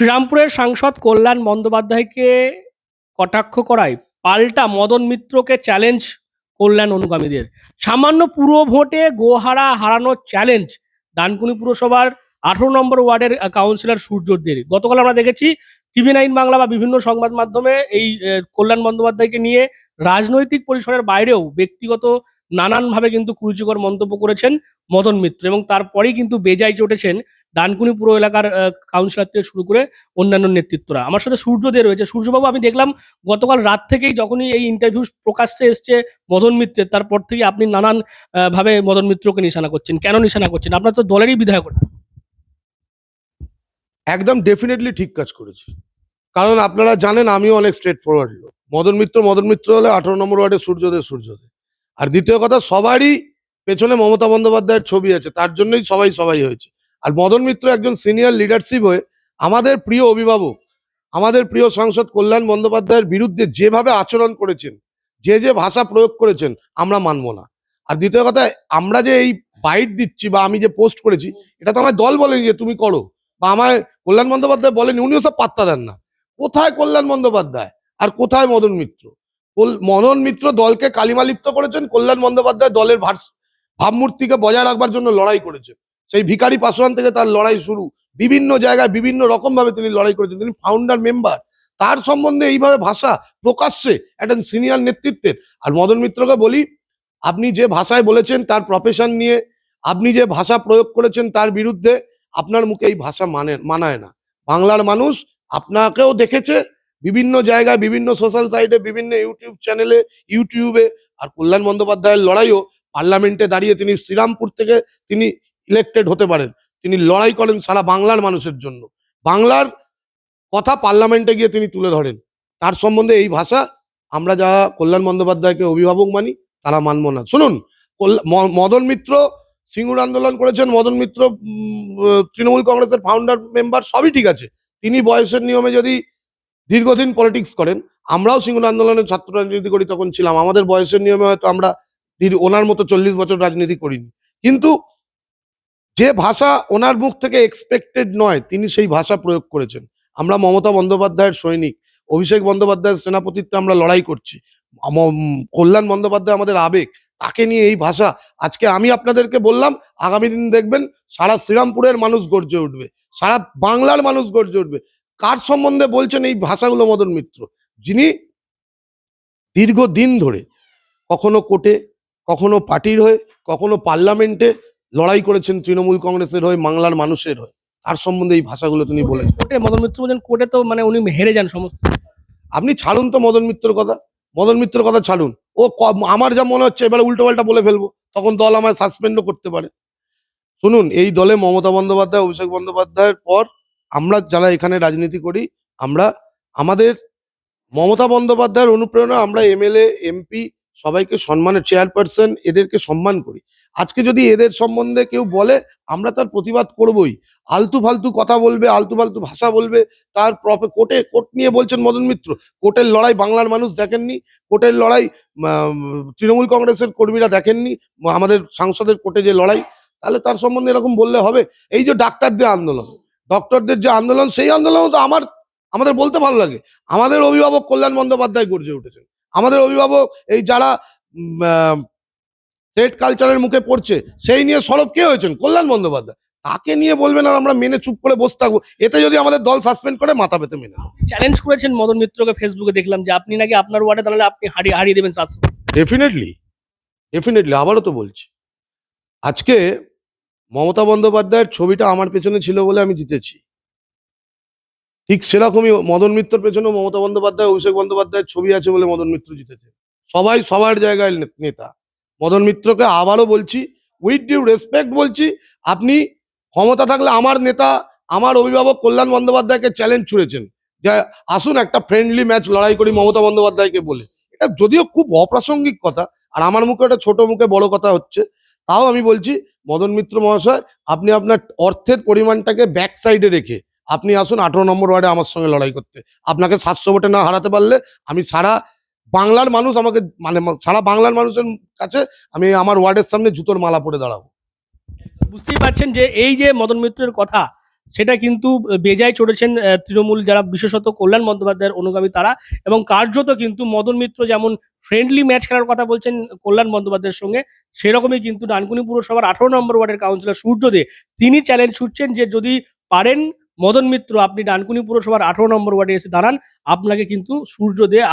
শ্রীরামপুরের সাংসদ কল্যাণ বন্দ্যোপাধ্যায়কে কটাক্ষ করায় পাল্টা মদন মিত্রকে চ্যালেঞ্জ কল্যাণ অনুগামীদের। সামান্য পুরো ভোটে গোহারা হারানোর চ্যালেঞ্জ ডানকুনি পুরসভার আঠারো নম্বর ওয়ার্ডের কাউন্সিলর সূর্যদের গতকাল আমরা দেখেছি টিভি নাইন বাংলা বা বিভিন্ন সংবাদ মাধ্যমে এই কল্যাণ বন্দ্যোপাধ্যায়কে নিয়ে রাজনৈতিক পরিসরের বাইরেও ব্যক্তিগত নানানভাবে কিন্তু কুরুচিকর মন্তব্য করেছেন মদন মিত্র এবং তারপরেই কিন্তু বেজায় চটেছেন ডানকুনি পুরো এলাকার কাউন্সিলর থেকে শুরু করে অন্যান্য নেতৃত্বরা। আমার সাথে সূর্যদের রয়েছে। সূর্যবাবু, আমি দেখলাম গতকাল রাত থেকেই যখনই এই ইন্টারভিউ প্রকাশ্যে এসছে মদন মিত্রের, তারপর থেকে আপনি নানান ভাবে মদন মিত্রকে নিশানা করছেন। কেন নিশানা করছেন? আপনার তো দলেরই বিধায়ক। একদম ডেফিনেটলি ঠিক কাজ করেছি। কারণ আপনারা জানেন আমিও অনেক স্ট্রেট ফরওয়ার্ড লোক। মদন মিত্র মদন মিত্র হলে আঠারো নম্বর ওয়ার্ডে সূর্যোদয় সূর্যোদয়। আর দ্বিতীয় কথা, সবারই পেছনে মমতা বন্দ্যোপাধ্যায়ের ছবি আছে, তার জন্যই সবাই সবাই হয়েছে। আর মদন মিত্র একজন সিনিয়র লিডারশিপ হয়ে আমাদের প্রিয় অভিভাবক, আমাদের প্রিয় সাংসদ কল্যাণ বন্দ্যোপাধ্যায়ের বিরুদ্ধে যেভাবে আচরণ করেছেন, যে যে ভাষা প্রয়োগ করেছেন, আমরা মানব না। আর দ্বিতীয় কথা, আমরা যে এই বাইট দিচ্ছি বা আমি যে পোস্ট করেছি, এটা তো আমার দল বলেনি যে তুমি করো, বা আমায় কল্যাণ বন্দ্যোপাধ্যায় বলেন, উনিও সব পাত্তা দেন না। কোথায় কল্যাণ বন্দ্যোপাধ্যায়? আর কোথায় মদন মিত্র? মদন মিত্র দলকে কালিমালিপ্ত করেছেন, কল্যাণ বন্দ্যোপাধ্যায় দলের ভার- ভাবমূর্তিকে বজায় রাখবার জন্য লড়াই করেছেন। সেই ভিখারি পাসওয়ান থেকে তার লড়াই শুরু। বিভিন্ন জায়গায় বিভিন্ন রকম ভাবে তিনি লড়াই করেছেন। তিনি ফাউন্ডার মেম্বার তার সম্বন্ধে এইভাবে ভাষা প্রকাশ্যে একটা সিনিয়র নেতৃত্বের। আর মদন মিত্রকে বলি, আপনি যে ভাষায় বলেছেন তার প্রফেশন নিয়ে, আপনি যে ভাষা প্রয়োগ করেছেন তার বিরুদ্ধে আপনার মুখে এই ভাষা মানে মানায় না। বাংলার মানুষ আপনাকেও দেখেছে, বিভিন্ন জায়গায়, বিভিন্ন সোশ্যাল সাইটে বিভিন্ন ইউটিউব চ্যানেলে ইউটিউবে আর কল্যাণ বন্দ্যোপাধ্যায়ের লড়াইও পার্লামেন্টে দাঁড়িয়ে তিনি শ্রীরামপুর থেকে তিনি ইলেক্টেড হতে পারেন। তিনি লড়াই করেন সারা বাংলার মানুষের জন্য। বাংলার কথা পার্লামেন্টে গিয়ে তিনি তুলে ধরেন। তার সম্বন্ধে এই ভাষা আমরা যারা কল্যাণ বন্দ্যোপাধ্যায়কে অভিভাবক মানি, তারা মানব না। শুনুন মদন মিত্র সিঙ্গুর আন্দোলন করেছেন মদন মিত্র তৃণমূল কংগ্রেসের ফাউন্ডার মেম্বার সবই ঠিক আছে। তিনি বয়সের নিয়মে যদি দীর্ঘদিন পলিটিক্স করেন, আমরাও সিঙ্গুর আন্দোলনের ছাত্র রাজনীতি করি তখন ছিলাম। আমাদের বয়সের নিয়মে হয়তো আমরা ওনার মতো চল্লিশ বছর রাজনীতি করিনি। কিন্তু যে ভাষা ওনার মুখ থেকে এক্সপেক্টেড নয়, তিনি সেই ভাষা প্রয়োগ করেছেন। আমরা মমতা বন্দ্যোপাধ্যায়ের সৈনিক, অভিষেক বন্দ্যোপাধ্যায়ের সেনাপতিত্বে আমরা লড়াই করছি। কল্যাণ বন্দ্যোপাধ্যায় আমাদের আবেগ। তাকে নিয়ে এই ভাষা। আজকে আমি আপনাদেরকে বললাম আগামী দিন দেখবেন সারা শ্রীরামপুরের মানুষ গর্জে উঠবে সারা বাংলার মানুষ গর্জে উঠবে। কার সম্বন্ধে বলছেন এই ভাষাগুলো মদন মিত্র? যিনি দীর্ঘদিন ধরে কখনো কোর্টে কখনো পার্টির হয়ে কখনো পার্লামেন্টে লড়াই করেছেন তৃণমূল কংগ্রেসের হয়ে বাংলার মানুষের হয়ে। তার সম্বন্ধে এই ভাষাগুলো তিনি বলেছেন। কোর্টে মদন মিত্র বলছেন কোর্টে তো মানে উনি হেরে যান সমস্ত। আপনি ছাড়ুন তো মদন মিত্রর কথা। মদন মিত্রর কথা ছাড়ুন। ও আমার যা মনে হচ্ছে, এবারে উল্টোপাল্টা বলে ফেলব। তখন দল আমায় সাসপেন্ডও করতে পারে। শুনুন, এই দলে মমতা বন্দ্যোপাধ্যায়, অভিষেক বন্দ্যোপাধ্যায়ের পর আমরা যারা এখানে রাজনীতি করি, আমরা, আমাদের মমতা বন্দ্যোপাধ্যায়ের অনুপ্রেরণা, আমরা এমএলএ, এমপি সবাইকে সম্মানের চেয়ারপারসন এদেরকে সম্মান করি। আজকে যদি এদের সম্বন্ধে কেউ বলে, আমরা তার প্রতিবাদ করবই। আলতু ফালতু কথা বলবে, আলতু ফালতু ভাষা বলবে, তার প্রপে কোর্টে, কোর্ট নিয়ে বলছেন মদন মিত্র। কোর্টের লড়াই বাংলার মানুষ দেখেননি, কোর্টের লড়াই তৃণমূল কংগ্রেসের কর্মীরা দেখেননি, আমাদের সাংসদের কোর্টে যে লড়াই, তাহলে তার সম্বন্ধে এরকম বললে হবে। এই যে ডাক্তারদের আন্দোলন, ডক্টরদের যে আন্দোলন, সেই আন্দোলন তো আমার, আমাদের বলতে ভালো লাগে। আমাদের অভিভাবক কল্যাণ বন্দ্যোপাধ্যায় গর্জে উঠেছেন। আমাদের অভিভাবক এই যারা স্টেট কালচারের মুখে পড়ছে সেই নিয়ে সরব কে হয়েছেন? কল্যাণ বন্দ্যোপাধ্যায়। তাকে নিয়ে বলবেন আর আমরা মেনে চুপ করে বসে থাকব। এতে যদি আমাদের দল সাসপেন্ড করে মাথা পেতে মেনে চ্যালেঞ্জ করেছেন মদন মিত্রকে ফেসবুকে দেখলাম যে আপনি নাকি আপনার ওয়ার্ডে দাঁড়ালে আপনি হারিয়ে হারিয়ে দেবেন ডেফিনেটলি ডেফিনেটলি আবারও তো বলছি। আজকে মমতা বন্দ্যোপাধ্যায়ের ছবিটা আমার পেছনে ছিল বলে আমি জিতেছি। ঠিক সেরকমই মদন মিত্রর পেছনে মমতা বন্দ্যোপাধ্যায়, অভিষেক বন্দ্যোপাধ্যায়ের ছবি আছে বলে মদন মিত্র জিতেছে। সবাই সবার জায়গায় নেতা। মদন মিত্রকে আবারও বলছি উইথ ডিউ রেসপেক্ট বলছি, আপনি ক্ষমতা থাকলে আমার নেতা, আমার অভিভাবক কল্যাণ বন্দ্যোপাধ্যায়কে চ্যালেঞ্জ ছুড়েছেন। যে, আসুন একটা ফ্রেন্ডলি ম্যাচ লড়াই করি মমতা বন্দ্যোপাধ্যায়কে বলে। এটা যদিও খুব অপ্রাসঙ্গিক কথা, আর আমার মুখে একটা ছোট মুখে বড় কথা হচ্ছে, তাও আমি বলছি, মদন মিত্র মহাশয়, আপনি আপনার অর্থের পরিমাণটাকে ব্যাক সাইডে রেখে আপনি আসুন আঠারো নম্বর ওয়ার্ডে আমার সঙ্গে লড়াই করতে। আপনাকে সাতশো ভোটে না হারাতে পারলে আমি সারা বাংলার মানুষ আমাকে মানে সারা বাংলার মানুষের কাছে আমি আমার ওয়ার্ডের সামনে জুতোর মালা পরে দাঁড়াবো। বুঝতেই পারছেন যে এই যে মদন মিত্রের কথা, সেটা কিন্তু বেজায় চড়েছেন তৃণমূল যারা বিশেষত কল্যাণ বন্দ্যোপাধ্যায়ের অনুগামী তারা এবং কার্যত কিন্তু মদন মিত্র যেমন ফ্রেন্ডলি ম্যাচ খেলার কথা বলছেন কল্যাণ বন্দ্যোপাধ্যায়ের সঙ্গে, সেরকমই কিন্তু ডানকুনি পুরসভার আঠারো নম্বর ওয়ার্ডের কাউন্সিলর সূর্য দে তিনি চ্যালেঞ্জ ছুটছেন যে যদি পারেন মদন মিত্র, আপনি ডানকুনি পুরসভার আঠারো নম্বর ওয়ার্ডে এসে দাঁড়ান। আপনাকে কিন্তু সূর্য দিয়ে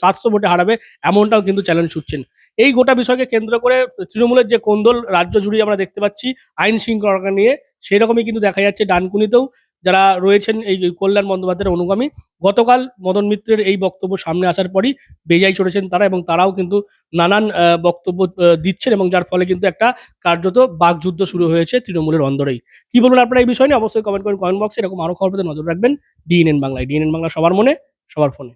সাতশো ভোটে হারাবে, এমনটাও কিন্তু চ্যালেঞ্জ ছুটছেন। এই গোটা বিষয়কে কেন্দ্র করে তৃণমূলের যে কোন্দল, রাজ্য জুড়ে আমরা দেখতে পাচ্ছি, আইন শৃঙ্খলা নিয়ে, সেরকমই কিন্তু দেখা যাচ্ছে ডানকুনিতেও। যারা রয়েছেন এই কল্যাণ বন্দ্যোপাধ্যায়ের অনুগামী, গতকাল মদন মিত্রের এই বক্তব্য সামনে আসার পরই বেজায় চড়েছেন তারা এবং তারাও কিন্তু নানান বক্তব্য দিচ্ছেন এবং যার ফলে কিন্তু একটা কার্যত বাকযুদ্ধ শুরু হয়েছে তৃণমূলের অন্দরেই। কি বলবেন আপনারা এই বিষয় নিয়ে? অবশ্যই কমেন্ট করেন কমেন্ট বক্সে এরকম আরও খবর পেতে নজর রাখবেন। ডিএনএন বাংলায়। ডিএনএন বাংলা সবার মনে, সবার ফোনে।